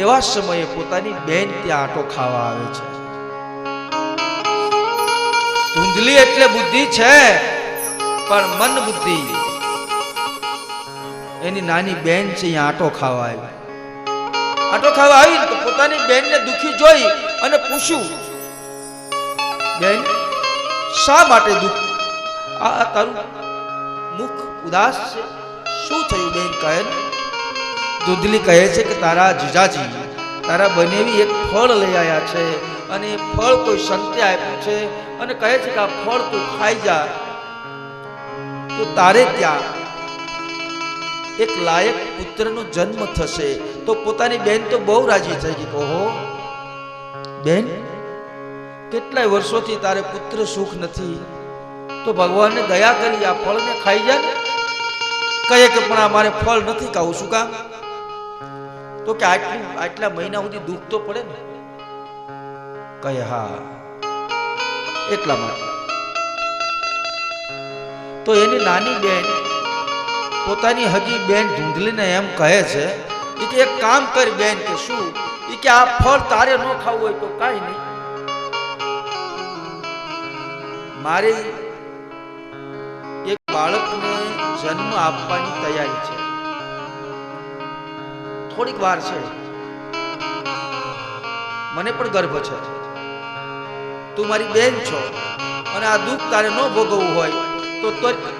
એવા સમયે પોતાની બેન ત્યાં આટો ખાવા આવે છે. ધૂંધલી એટલે બુદ્ધિ છે, પણ મન બુદ્ધિ. એની નાની બેન છે, અહીંયા આટો ખાવા આવી. આટો ખાવા આવી તો પોતાની બેનને દુખી જોઈ અને પૂછ્યું, બેન, શા માટે દુઃખ? આ તારું મુખ ઉદાસ છે? શું થયું બેન? કહે દૂધલી કહે છે કે તારા જીજાજી, તારા બનેવી એક ફળ લઈ આવ્યા છે અને એ ફળ કોઈ સંતે આપ્યું છે અને કહે છે કે આ ફળ તું ખાઈ જા. તો તારે ત્યાં એક લાયક પુત્રનો જન્મ થશે. તો પોતાની બેન તો બહુ રાજી થઈ ગઈ. ઓહો. બેન, કેટલાય વર્ષોથી તારે પુત્ર સુખ નથી. તો ભગવાનને દયા કરી આ ફળને ખાઈ જા ને. કહે કે પણ આ મારે ફળ નથી ખાવું. શું કામ? તો કે આટલી આટલા મહિના સુધી દુઃખ તો પડે ને? કહે હા. એટલા માટે. તો એની નાની બેન પોતાની હજી બેન ધૂંધલીને એમ કહે છે કે એક કામ કર બેન કે શું? એ કે આ ફળ તારે ન ખાવું હોય તો કાંઈ નહીં. મારે એક બાળકને જન્મ આપવાની તૈયારી છે. થોડીક વાર છે. મને પણ ગર્ભ છે. તું મારી બેન છો અને આ દુઃખ તારે ન ભોગવવું હોય, તો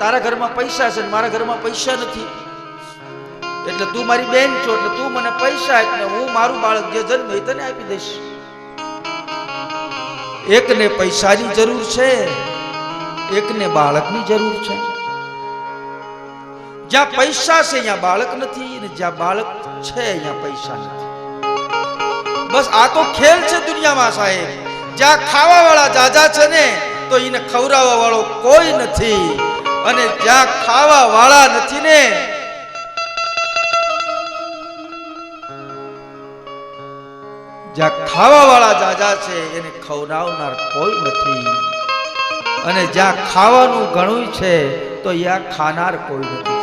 તારા ઘરમાં પૈસા છે મારા ઘરમાં પૈસા નથી. એટલે તું મારી બેન છો એટલે તું મને પૈસા આપ હું મારું બાળક જે જન્મ તને આપી દઈશ. એકને પૈસાની જરૂર છે, એકને બાળકની જરૂર છે. જ્યાં પૈસા છે, ત્યાં બાળક નથી અને જ્યાં બાળક છે, ત્યાં પૈસા નથી. બસ આ તો ખેલ છે દુનિયામાં, સાહેબ. જ્યાં ખાવા વાળા જાજા છે ને, તો એને ખવડાવવા વાળો કોઈ નથી. અને જ્યાં ખાવા વાળા નથી ને, જ્યાં ખાવા વાળા જાજા છે, એને ખવડાવનાર કોઈ નથી. અને જ્યાં ખાવાનું ઘણું છે, તો ત્યાં ખાનાર કોઈ નથી.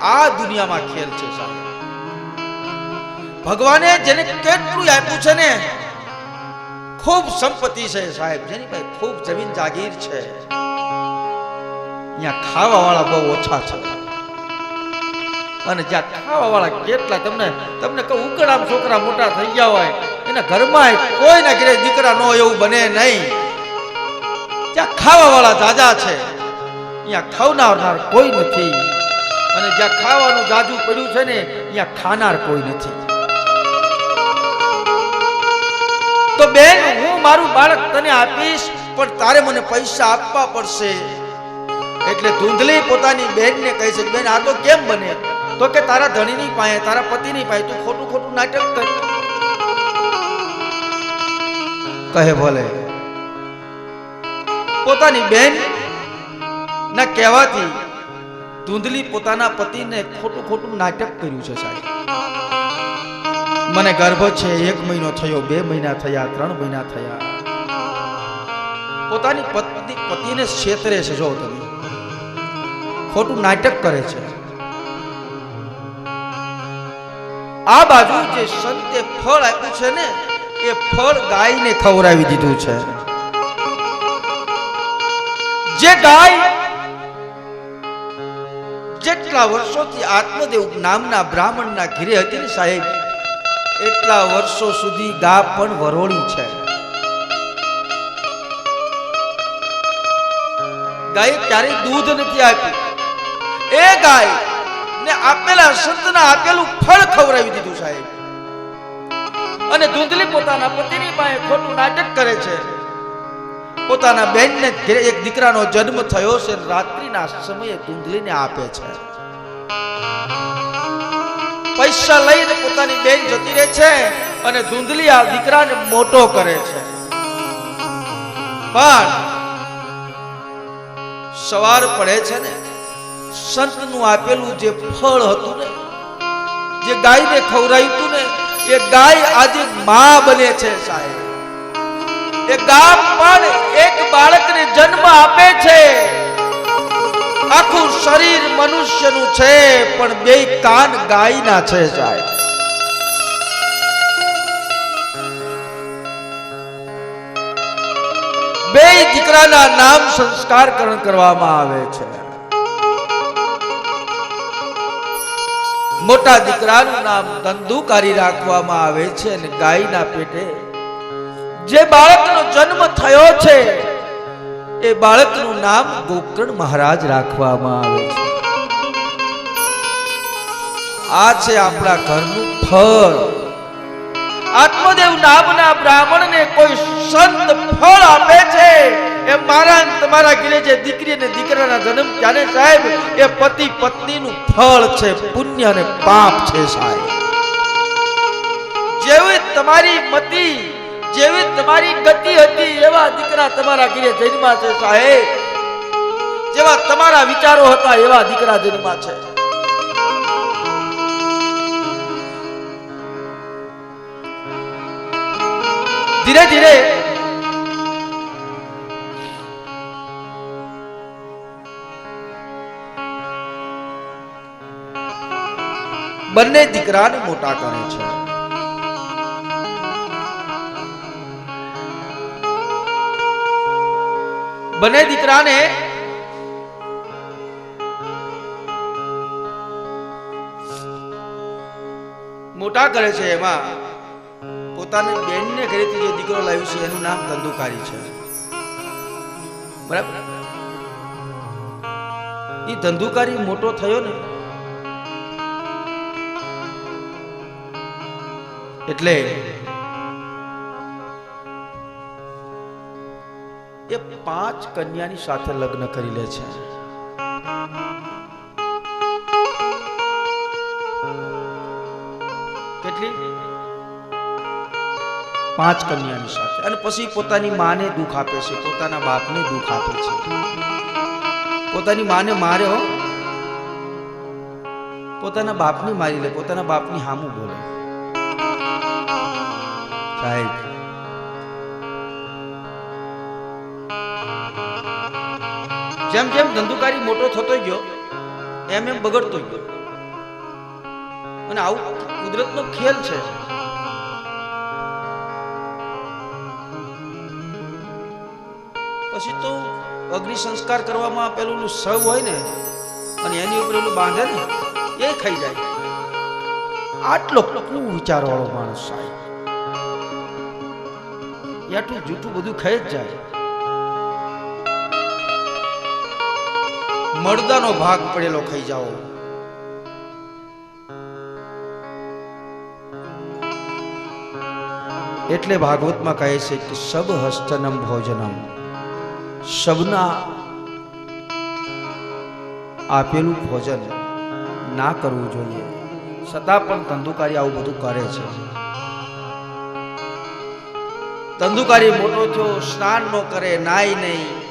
આ દુનિયામાં ખેલ છે ભગવાને જેને કેટલું આપ્યું છે ને, ખૂબ સંપત્તિ છે સાહેબ. જેની પાસે ખૂબ જમીન જાગીર છે. અહીંયા ખાવા વાળા બહુ ઓછા છે. અને જ્યાં ખાવા વાળા કેટલા તમને તમને કહું ઉકળામ છોકરા મોટા થઈ ગયા હોય, એના ઘરમાં કોઈના ઘરે દીકરા ન એવું બને નહીં. ત્યાં ખાવા વાળા જાજા છે. અહીંયા ખવનારનાર કોઈ નથી. અને જ્યાં ખાવાનું જાજુ પડ્યું છે ને, ત્યાં ખાનાર કોઈ નથી. તો બેન, હું મારું બાળક તને આપીશ, પણ તારે મને પૈસા આપવા પડશે. એટલે ધૂંધલી પોતાની બેનને કહે છે, બેન, આ તો કેમ બને? તો કે તારા ધણીની પાસે, તારા પતિની પાસે તું ખોટું ખોટું નાટક કર. કહે ભલે. પોતાની બેન ના કહેવાથી ધૂંધલી પોતાના પતિને ખોટું ખોટું નાટક કર્યું છે સાહેબ. મને ગર્ભ છે, એક મહિનો થયો, બે મહિના થયા, ત્રણ મહિના થયા. પોતાની પત્ની, પતિને છેતરે છે, જો તમે. ખોટું નાટક કરે છે. આ બાજુ જે સંતે ફળ આપ્યું છે ને, એ ફળ ગાયને ખવડાવી દીધું છે. જે ગાય જેટલા વર્ષોથી આત્મદેવ નામના બ્રાહ્મણના ઘીરે હતી ને સાહેબ? એટલા વર્ષો સુધી ગા પણ વરોળી છે. ગાય ક્યારેય દૂધ નથી આપ્યું. એ ગાય ને આપેલા સંતના આપેલું ફળ ખવડાવી દીધું સાહેબ. અને ધૂંધલી પોતાના પતિની પાસે ખોટું નાટક કરે છે. પોતાના બેનને એક દીકરાનો જન્મ થયો છે રાત્રિના સમયે ધૂંધલીને આપે છે. પૈસા લઈને પોતાની બેન જતી રહે છે અને ધૂંધલી આ દીકરાને મોટો કરે છે. પણ સવાર પડે છે ને, સંતનું આપેલું જે ફળ હતું ને, જે ગાયને ખવરાયું ને, એ ગાય આજે મા બને છે સાહેબ. એ ગામ પણ એક બાળકને જન્મ આપે છે. આખું શરીર મનુષ્યનું છે, પણ બે કાન ગાયના છે સાહેબ. બે દીકરાના નામ સંસ્કારકરણ કરવામાં આવે છે. મોટા દીકરાનું નામ ધંધુકારી રાખવામાં આવે છે અને ગાયના પેટે. જે બાળકનો જન્મ થયો છે એ બાળકનું નામ ગોકર્ણ મહારાજ રાખવામાં આવે છે. આ છે આપણા ઘરનું ફળ. આત્મદેવ નામના બ્રાહ્મણને કોઈ સંત ફળ આપે છે? એ મારા તમારા ઘરે જે દીકરી અને દીકરાના જન્મ ત્યારે સાહેબ, એ પતિ પત્નીનું ફળ છે, પુણ્ય અને પાપ છે સાહેબ. જેવી તમારી મતિ જેવી તમારી ગતિ હતી, એવા દીકરા તમારા ઘરે જન્મા છે સાહેબ. જેવા તમારા વિચારો હતા, એવા દીકરા જન્મા છે. ધીરે ધીરે બંને દીકરાને મોટા કરે છે. બંને દીકરાને મોટા કરે છે એમાં. પોતાની બેનને ઘરેથી જે દીકરો લાવ્યો છે, એનું નામ ધંધુકારી છે. બરાબર? એ ધંધુકારી મોટો થયો ને, એટલે પાંચ કન્યાની સાથે લગ્ન કરી લે છે. કેટલી? પાંચ કન્યાની સાથે. અને પછી પોતાની માને દુઃખ આપે છે. પોતાના બાપને દુઃખ આપે છે. પોતાની માને માર્યો પોતાના બાપને મારી લે. પોતાના બાપની હામું બોલે. સાહેબ જેમ જેમ ધંધુકારી મોટો થતો ગયો, એમ એમ બગડતો ગયો. અને આવું કુદરતનો ખેલ છે. પછી તો અગ્નિ સંસ્કાર કરવામાં પેલું સવ હોય ને, અને એની ઉપર એલું બાંધે ને, એ ખાઈ જાય. આટલો કુ વિચારવાળો માણસ સાહેબ. એટલું જૂઠું બધું ખાઈ જ જાય. મરદાનો ભાગ પડેલો ખાઈ જાઓ. એટલે ભાગવતમાં કહે છે કે સબ હસ્તનમ ભોજનમ. સબના આપેલું ભોજન ના કરવું જોઈએ. છતાં પણ ધંધુકારી આવું બધું કરે છે. ધંધુકારી મોટો થયો, સ્નાન ન કરે, નાય નહીં.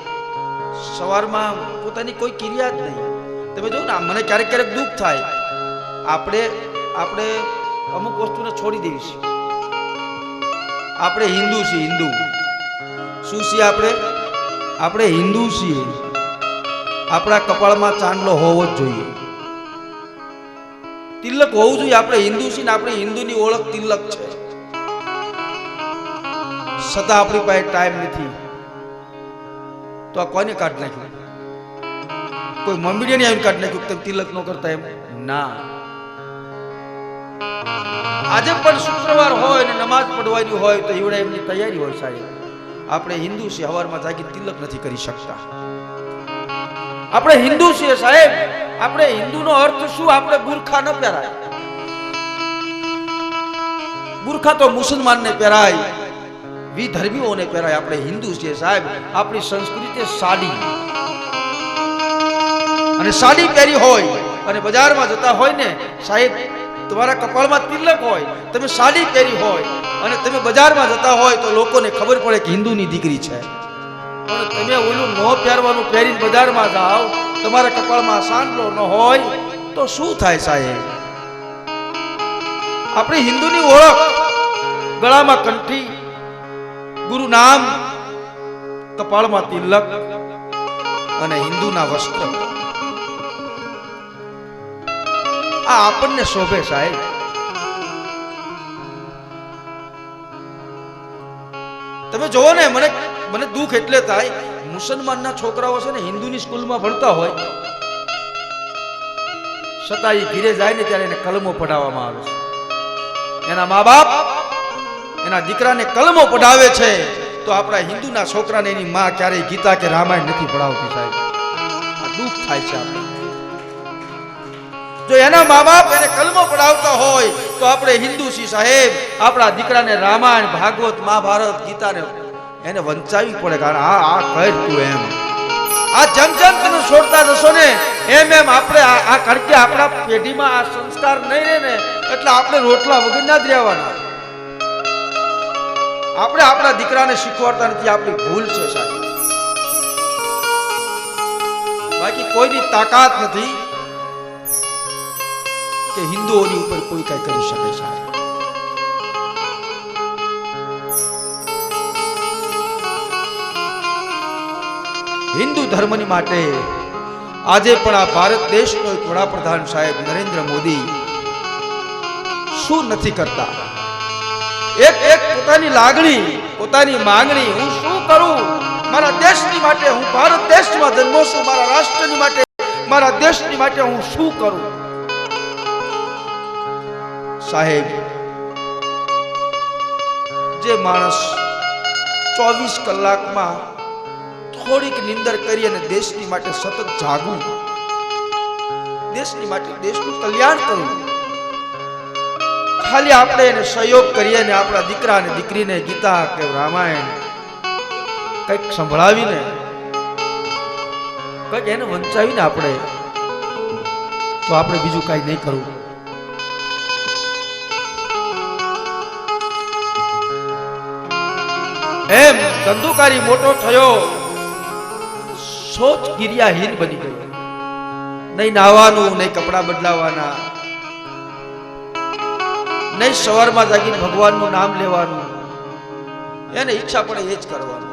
સવારમાં પોતાની કોઈ ક્રિયા જ નહીં. તમે જો ને મને ક્યારેક ક્યારેક દુઃખ થાય. આપણે આપણે અમુક વસ્તુને છોડી દેવી છે. આપણે હિન્દુ છીએ, હિન્દુ. શું છીએ આપણે? આપણે હિન્દુ છીએ. આપણા કપાળમાં ચાંદલો હોવો જ જોઈએ. તિલક હોવું જોઈએ, આપણે હિન્દુ છીએ ને આપણે હિન્દુની ઓળખ તિલક છે. છતાં આપણી પાસે ટાઈમ નથી. તો આ કોને કાઢ નાખ્યું? કોઈ મમ્મીડિયાને આવીને કાઢ નાખ્યું તમે તિલક ન કરતા એમ? ના. આજે પણ શુક્રવાર હોય ને નમાજ પડવાની હોય તો એવડે એમની તૈયારી હોય સાહેબ. આપણે હિન્દુ છીએ હવારમાં જાગી તિલક નથી કરી શકતા. આપણે હિન્દુ છીએ સાહેબ. આપણે હિન્દુનો અર્થ શું? આપણે બુરખા ન પહેરાય. બુરખા તો મુસલમાનને પહેરાય. વિધર્મીઓને પહેરાય. આપણે હિન્દુ છીએ સાહેબ. આપણી સંસ્કૃતિ સાડી. અને સાડી પહેરી હોય અને બજારમાં જતા હોય ને, સાહેબ, તમારા કપાળમાં તિલક હોય, તમે સાડી પહેરી હોય અને તમે બજારમાં જતા હોય તો લોકોને ખબર પડે કે હિન્દુની દીકરી છે. પણ તમે ઓલું ન પહેરવાનું પહેરીને બજારમાં જાઓ, તમારા કપાળમાં સાંડલો ન હોય, તો શું થાય સાહેબ? આપણી હિન્દુની ઓળખ ગળામાં કંઠી ગુરુ નામ કપાળમાં તિલક અને હિન્દુના વસ્ત્ર. આ આપણને શોભે સાહેબ. તમે જોવો ને, મને મને દુઃખ એટલે થાય, મુસલમાનના છોકરાઓ છે ને હિન્દુની સ્કૂલમાં ભણતા હોય. છતાં એ ઘીરે જાય ને ત્યારે એને કલમો પઢાવવામાં આવે છે. એના મા બાપ એના દીકરાને કલમો પઢાવે છે, તો આપણા હિન્દુના છોકરાને એની માં ક્યારેય ગીતા કે રામાયણ નથી પઢાવતી સાહેબ. દુઃખ થાય છે આપણે જો એના મા બાપ એને કલમો પડાવતા હોય, તો આપણે હિન્દુ છીએ સાહેબ, આપણા દીકરાને રામાયણ, ભાગવત, મહાભારત, ગીતાને એને વંચાવી પડે કારણ આ આ કર તું એમ. આ જેમ જેમ તમે છોડતા જશો ને, એમ એમ આપણે આ કારણ આપણા પેઢીમાં આ સંસ્કાર નહીં રહે ને, એટલે આપણે રોટલા વગર ના જ રહેવાના. આપણે આપણા દીકરાને શીખવાડતા નથી, આપણી ભૂલ છે સાહેબ. બાકી કોઈની તાકાત નથી કે હિન્દુઓની ઉપર કોઈ કઈ કરી શકે સાહેબ? હિન્દુ ધર્મની માટે આજે પણ આ ભારત દેશનો એક વડાપ્રધાન સાહેબ નરેન્દ્ર મોદી શું નથી કરતા? એક એક પોતાની લાગણી, પોતાની માંગણી, હું શું કરું? મારા દેશની માટે હું ભારત દેશમાં જન્મો છું, મારા રાષ્ટ્રની માટે, મારા દેશની માટે હું શું કરું? સાહેબ, જે માણસ ચોવીસ કલાકમાં થોડીક નિંદર કરી અને દેશની માટે સતત જાગવું, દેશની માટે દેશનું કલ્યાણ કરવું, ખાલી આપણે એને સહયોગ કરીએ ને આપણા દીકરા અને દીકરીને ગીતા કે રામાયણ કંઈક સંભળાવીને, કંઈક એને વંચાવીને આપણે, તો આપણે બીજું કાંઈ નહીં કરવું. એમ ધંધુકારી મોટો થયો. સોચ કિર્યાહીન બની ગયો નહીં નાવાનું નહીં કપડાં બદલાવાના. નહીં સવારમાં જાગીને ભગવાનનું નામ લેવાનું. એને ઈચ્છા પડે એ જ કરવાનું.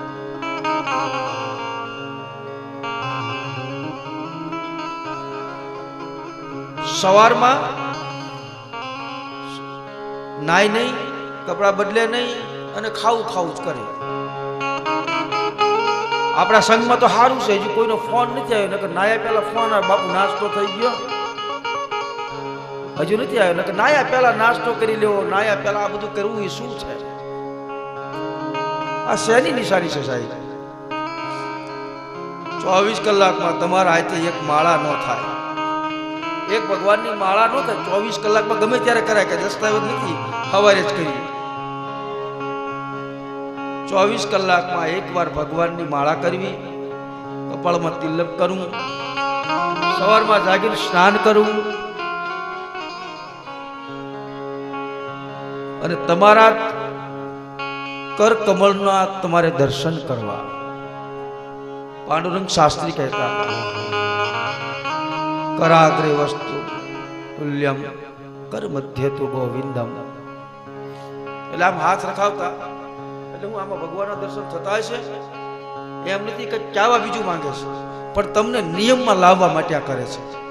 સવારમાં નાય નહીં, કપડાં બદલે નહીં અને ખાવું ખાવું જ કરે. આપણા સંઘમાં તો સારું છે, હજુ કોઈનો ફોન નથી આવ્યો, નકર નાયા પહેલા ફોન આવે બાપુ નાસ્તો થઈ ગયો. હજુ નથી આવ્યો, નકર નાયા પહેલા નાસ્તો કરી લેવો, નાયા પહેલા આ બધું કરવું એ શું છે? આ શેની નિશાની છે સાહેબ? ચોવીસ કલાકમાં તમારા હાથે એક માળા ન થાય. એક ભગવાનની માળા ન થાય, ચોવીસ કલાકમાં ગમે ત્યારે કરાય કે દસ્તાવેજ નથી. સવારે જ કરી. ચોવીસ કલાકમાં એકવાર ભગવાનની માળા કરવી, કપાળમાં તિલક કરવું સવારમાં જાગીને સ્નાન કરવું અને તમારા કર કમળના તમારે દર્શન કરવા. પાંડુરંગ શાસ્ત્રી કહેતા, કરાગ્રે વસ્તુ તુલ્યમ, કર મધ્ય તું ગોવિંદમ. એટલે આમ હાથ રખાવતા એટલે હું આમાં ભગવાનના દર્શન થતા હશે એમ નથી કે ચાવા બીજું માંગે છે. પણ તમને નિયમમાં લાવવા માટે આ કરે છે.